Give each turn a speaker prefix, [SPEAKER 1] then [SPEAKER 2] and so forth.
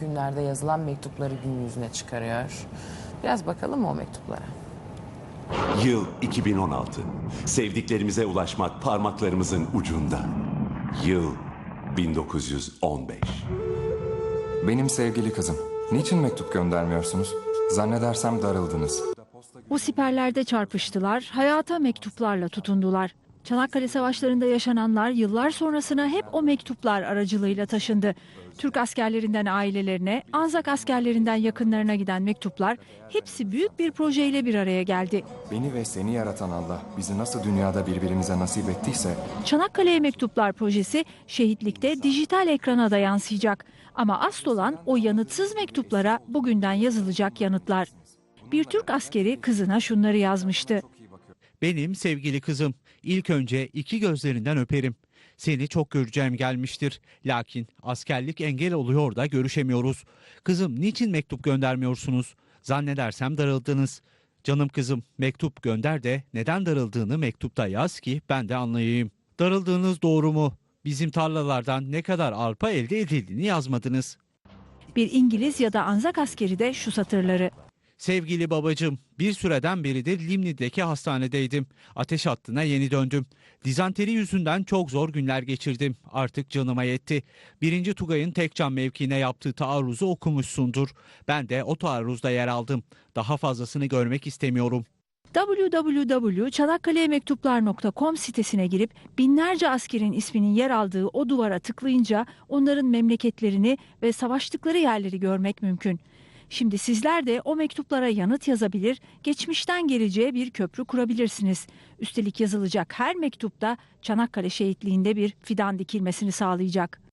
[SPEAKER 1] günlerde yazılan mektupları gün yüzüne çıkarıyor. Biraz bakalım mı o mektuplara?
[SPEAKER 2] Yıl 2016. Sevdiklerimize ulaşmak parmaklarımızın ucunda. Yıl 1915.
[SPEAKER 3] Benim sevgili kızım, niçin mektup göndermiyorsunuz? Zannedersem darıldınız.
[SPEAKER 4] O siperlerde çarpıştılar, hayata mektuplarla tutundular. Çanakkale Savaşları'nda yaşananlar yıllar sonrasına hep o mektuplar aracılığıyla taşındı. Türk askerlerinden ailelerine, Anzak askerlerinden yakınlarına giden mektuplar hepsi büyük bir projeyle bir araya geldi.
[SPEAKER 3] Beni ve seni yaratan Allah bizi nasıl dünyada birbirimize nasip ettiyse
[SPEAKER 4] Çanakkale'ye Mektuplar projesi şehitlikte dijital ekrana da yansıyacak. Ama asıl olan o yanıtsız mektuplara bugünden yazılacak yanıtlar. Bir Türk askeri kızına şunları yazmıştı.
[SPEAKER 5] Benim sevgili kızım, ilk önce iki gözlerinden öperim. Seni çok göreceğim gelmiştir. Lakin askerlik engel oluyor da görüşemiyoruz. Kızım niçin mektup göndermiyorsunuz? Zannedersem darıldınız. Canım kızım mektup gönder de neden darıldığını mektupta yaz ki ben de anlayayım. Darıldığınız doğru mu? Bizim tarlalardan ne kadar arpa elde edildiğini yazmadınız.
[SPEAKER 4] Bir İngiliz ya da Anzak askeri de şu satırları.
[SPEAKER 5] Sevgili babacığım, bir süreden beridir Limni'deki hastanedeydim. Ateş hattına yeni döndüm. Dizanteri yüzünden çok zor günler geçirdim. Artık canıma yetti. Birinci Tugay'ın Tekcan mevkiine yaptığı taarruzu okumuşsundur. Ben de o taarruzda yer aldım. Daha fazlasını görmek istemiyorum.
[SPEAKER 4] www.çanakkaleyemektuplar.com sitesine girip binlerce askerin isminin yer aldığı o duvara tıklayınca onların memleketlerini ve savaştıkları yerleri görmek mümkün. Şimdi sizler de o mektuplara yanıt yazabilir, geçmişten geleceğe bir köprü kurabilirsiniz. Üstelik yazılacak her mektupta Çanakkale şehitliğinde bir fidan dikilmesini sağlayacak.